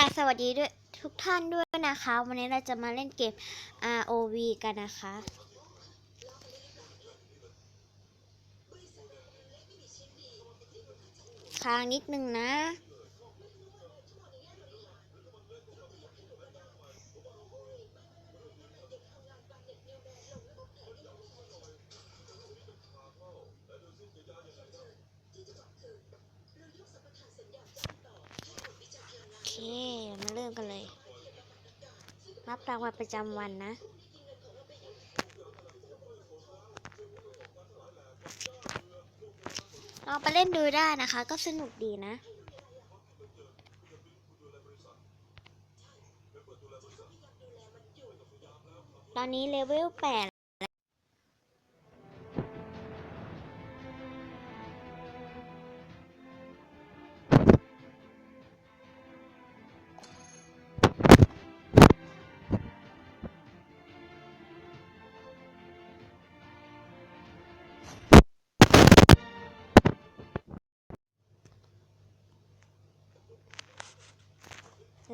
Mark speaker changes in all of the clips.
Speaker 1: กราบสวัสดีด้วยทุกท่านด้วยนะคะ วันนี้เราจะมาเล่นเกม ROV กันนะคะ ค้างนิดนึงนะ โอเค ริ่มกันเลย รับรางวัลประจำวันนะลองไปเล่นดูได้นะคะ ก็สนุกดีนะ ตอนนี้เลเวลแปด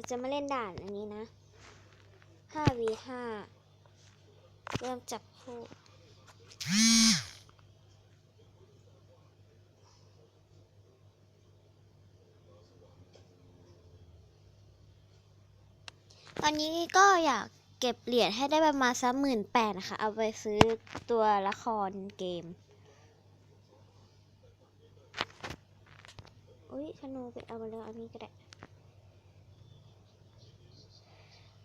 Speaker 1: จะมาเล่นด่านอันนี้นะ 5v5 เริ่มจับคู่ ตอนนี้ก็อยากเก็บเหรียญให้ได้ประมาณสักหมื่นแปดนะคะ เอาไปซื้อตัวละครเกม อุ้ยธนูไปเอามาแล้วเอานี้ก็ได้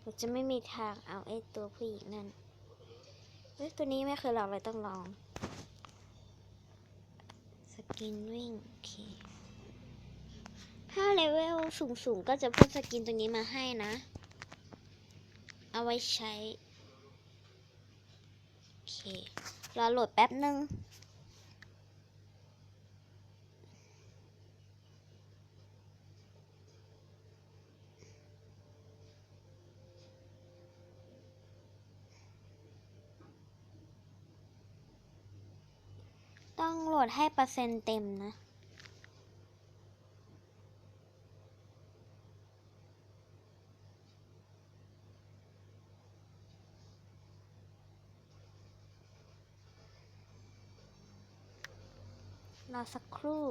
Speaker 1: เราจะไม่มีทางเอาไอ้ตัวผู้หญิงนั่นเฮ้ยตัวนี้ไม่เคยลองเลยต้องลอง สกินวิ่ง โอเค ถ้าเลเวลสูงๆ ก็จะพิ่มสกินตัวนี้มาให้นะ เอาไว้ใช้ โอเค รอโหลดแป๊บนึง ต้องโหลดให้เปอร์เซ็นต์เต็มนะ รอสักครู่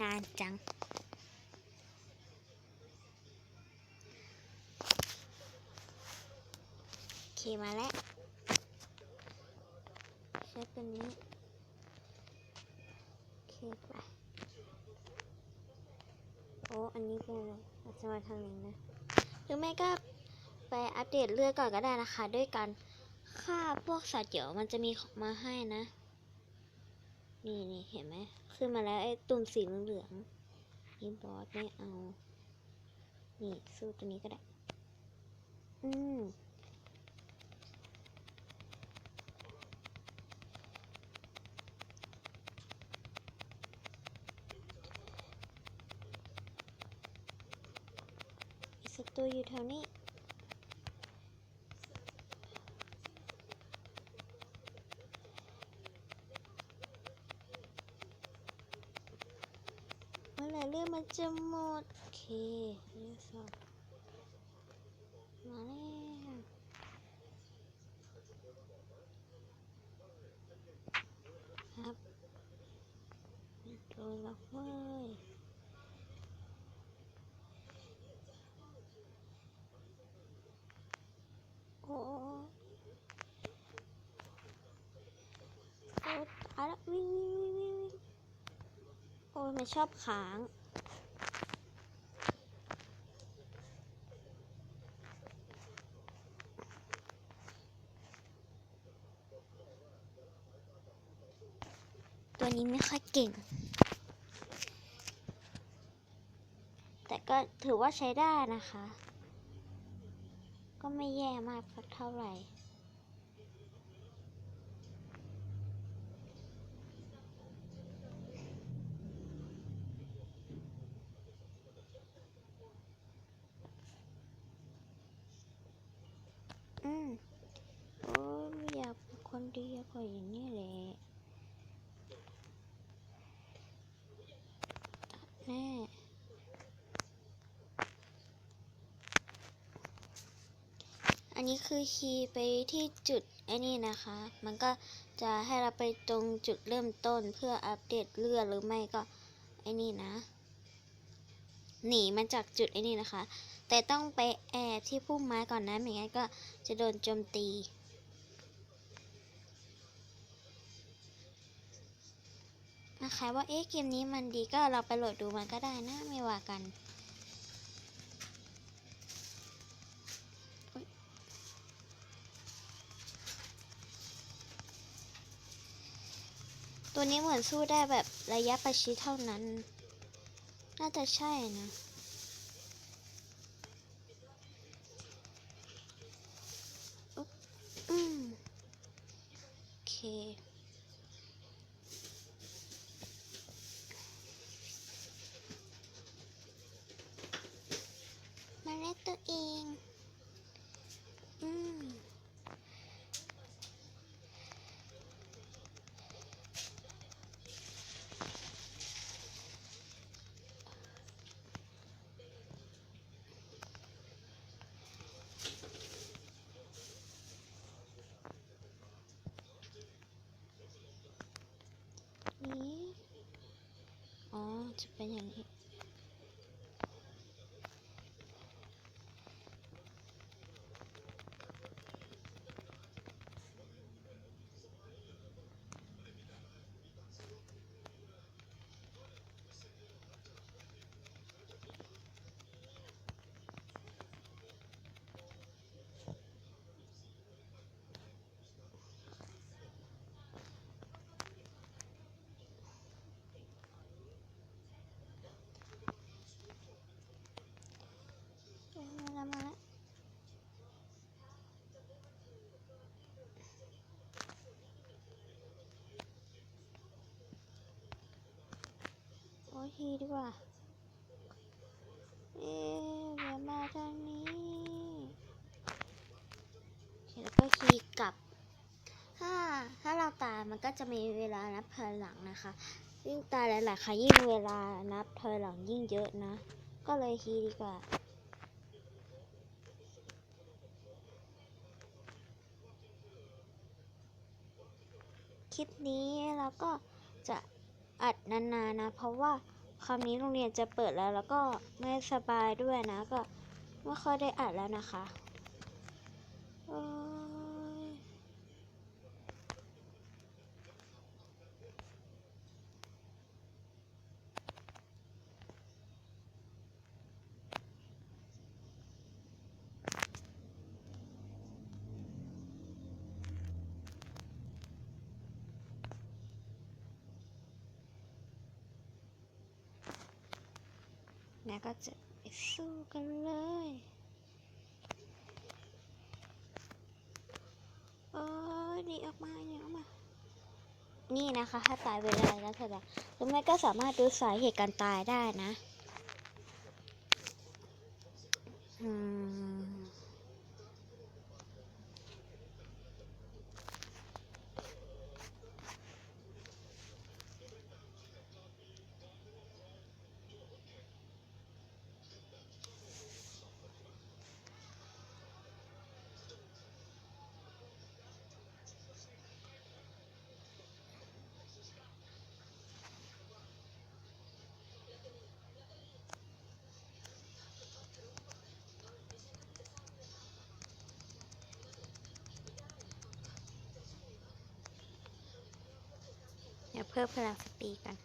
Speaker 1: นานจัง โอเคมาแล้วใช้เป็นนี้ โอเคไปโอ้อันนี้เป็นอะไรอาจจะมาทางนี้นะ หรือไม่ก็ไปอัปเดตเลือดก่อนก็ได้นะคะ ด้วยการฆ่าพวกสัตว์เดี๋ยวมันจะมีของมาให้นะ นี่นี่เห็นไหมขึ้นมาแล้วไอ้ตุ่มสีเหลืองนี่บอสไม่เอา นี่สู้ตัวนี้ก็ได้ อืมอีกสักตัวอยู่แถวนี้ เมื่อไหร่เรื่องมันจะหมด โอ เคเรียกสอบมาแล้วครับโดนล็อกเว้ยโอ้ยโอ้ตายแล้ววิ่งวิ่งวิ่งวิ่งวิ่งโอ้ยมันชอบค้าง ตัวนี้ไม่ค่อยเก่ง แต่ก็ถือว่าใช้ได้นะคะ ก็ไม่แย่มากสักเท่าไหร่อืมโอ้ยอยากเป็นคนดีกว่าอย่างนี้แหละ แน่อันนี้คือคีย์ไปที่จุดไอ้นี่นะคะ มันก็จะให้เราไปตรงจุดเริ่มต้นเพื่ออัปเดตเลือดหรือไม่ก็ไอ้นี่นะ หนีมันจากจุดไอ้นี่นะคะ แต่ต้องไปแอบที่พุ่มไม้ก่อนนะไม่งั้นก็จะโดนโจมตี นะคะว่าเอ๊ะเกมนี้มันดีก็เราไปโหลดดูมันก็ได้นะไม่ว่ากันตัวนี้เหมือนสู้ได้แบบระยะประชิดเท่านั้น น่าจะใช่นะ โอเค มาเล่นตัวเอง อืมนี่อ๋อ จะเป็นอย่างนี้ โอ้ยฮีดีกว่า เอ๊ะเดี๋ยวมาทางนี้โอเคแล้วก็คีย์กลับ ถ้า ถ้าเราตายมันก็จะมีเวลานับถอยหลังนะคะ ยิ่งตายหลายๆครั้งยิ่งเวลานับถอยหลังยิ่งเยอะนะ ก็เลยฮีย์ดีกว่าคลิปนี้เราก็จะอัดนานๆนะ เพราะว่า คำนี้โรงเรียนจะเปิดแล้วแล้วก็ไม่สบายด้วยนะก็ไม่ค่อยได้อัดแล้วนะคะโอ้ยแล้ว ก็จะไปสู้กันเลย โอ้ยหนีออกมาหนีออกมา นี่นะคะ ถ้าตายเวลาแล้วเถอะหรือไม่ก็สามารถดูสาเหตุการตายได้นะ อืม เพิ่มพลังสปีกัน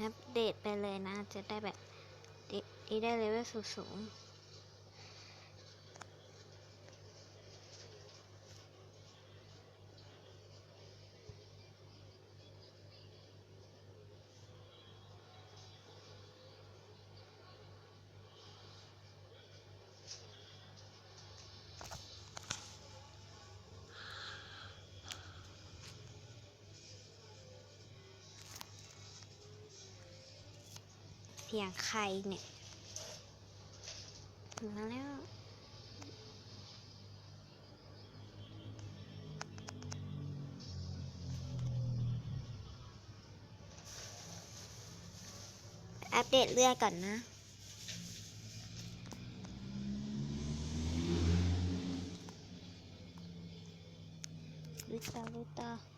Speaker 1: อัปเดตไปเลยนะ จะได้แบบ ได้เลเวลสูงๆ สียงใครเนี่ย มาแล้วอัปเดตเรือก่อนนะ ลุต่อลุตา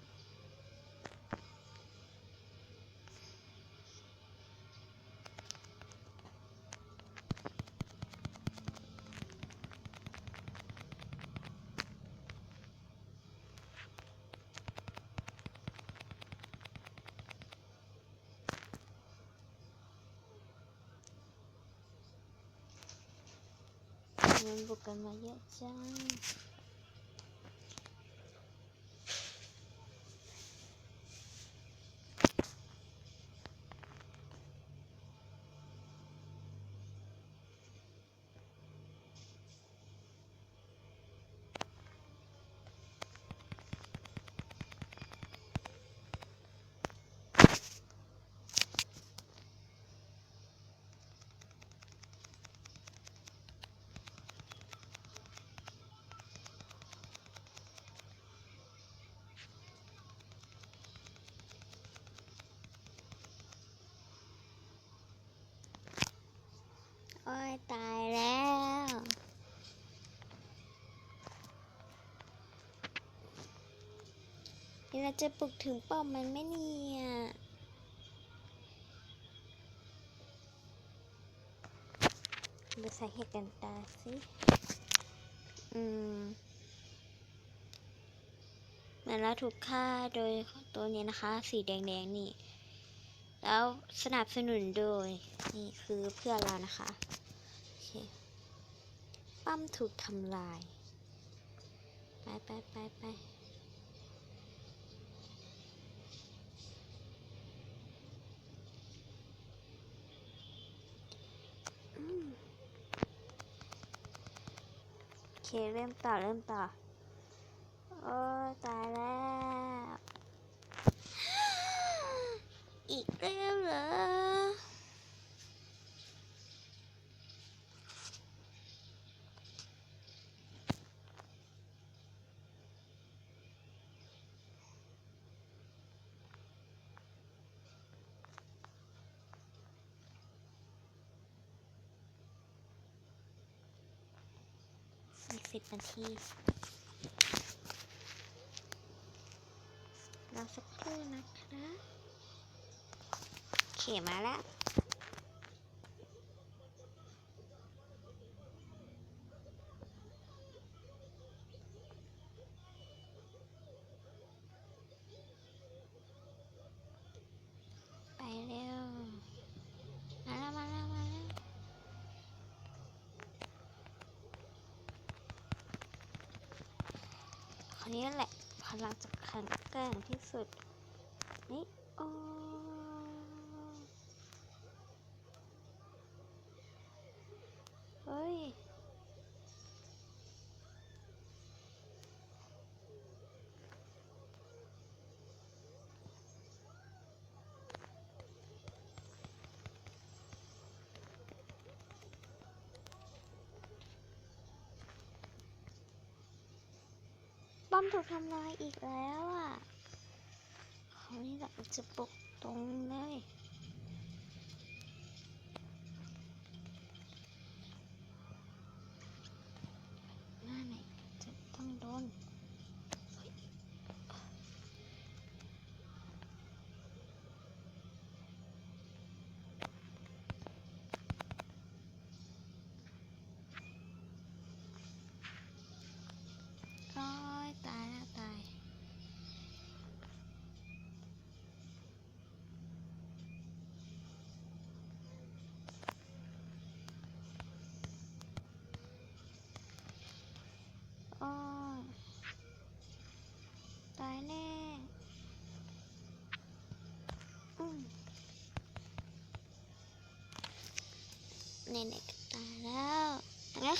Speaker 1: เยอะ ตายแล้วนี่เราจะปลุกถึงป้อมมันไหมเนี่ยดูสาเหตุกันตาสิอืมมือนเราถูกฆ่าโดยตัวนี้นะคะ สีแดงๆนี่ แล้วสนับสนุนโดย นี่คือเพื่อนเรานะคะ ปั้มถูกทำลาย ไปไปไปไปโอเค เริ่มต่อ เริ่มต่อ โอ้ ตายแล้ว อีกแล้วเหรออีก สิบนาทีรอสักครู่นะคะเขมาแล้ว ไปเร็ว มาแล้ว มาแล้ว มาแล้ว คนนี้แหละพลังจะแข็งแกร่งที่สุด นี่โอ้เฮ้ย ป้อมถูกทำลายอีกแล้วอะเขานี่แบบจะปกตรงเลย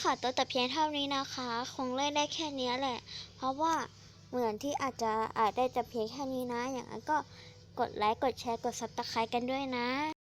Speaker 1: ขอตัวแต่เพียงเท่านี้นะคะ คงเล่นได้แค่นี้แหละ เพราะว่าเหมือนที่อาจจะอาจได้แต่เพียงแค่นี้นะ อย่างนั้นก็กดไลค์ กดแชร์ กดซับสไครต์กันด้วยนะ